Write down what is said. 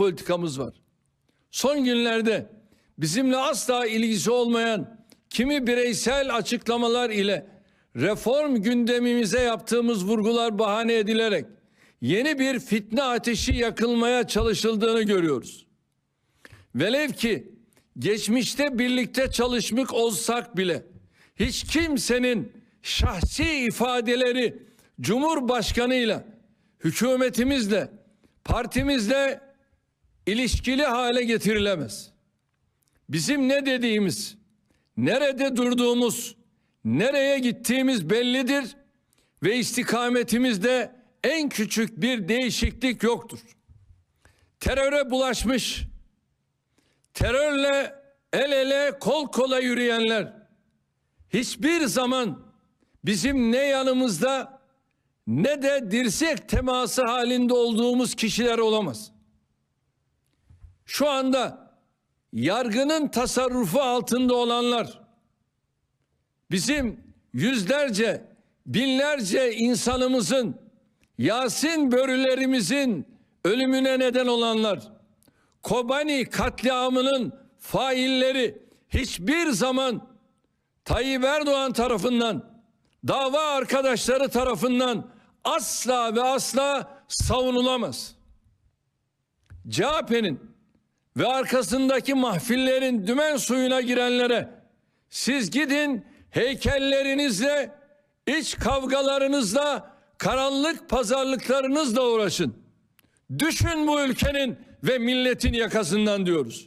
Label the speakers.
Speaker 1: politikamız var. Son günlerde bizimle asla ilgisi olmayan kimi bireysel açıklamalar ile reform gündemimize yaptığımız vurgular bahane edilerek yeni bir fitne ateşi yakılmaya çalışıldığını görüyoruz. Velev ki geçmişte birlikte çalışmış olsak bile hiç kimsenin şahsi ifadeleri Cumhurbaşkanıyla, hükümetimizle, partimizle ilişkili hale getirilemez. Bizim ne dediğimiz, nerede durduğumuz, nereye gittiğimiz bellidir ve istikametimizde en küçük bir değişiklik yoktur. Teröre bulaşmış, terörle el ele kol kola yürüyenler hiçbir zaman bizim ne yanımızda ne de dirsek teması halinde olduğumuz kişiler olamaz. Şu anda yargının tasarrufu altında olanlar bizim yüzlerce, binlerce insanımızın, Yasin börülerimizin ölümüne neden olanlar, Kobani katliamının failleri hiçbir zaman Tayyip Erdoğan tarafından, dava arkadaşları tarafından asla ve asla savunulamaz. CHP'nin ve arkasındaki mahfillerin dümen suyuna girenlere siz gidin heykellerinizle, iç kavgalarınızla, karanlık pazarlıklarınızla uğraşın. Düşün bu ülkenin ve milletin yakasından diyoruz.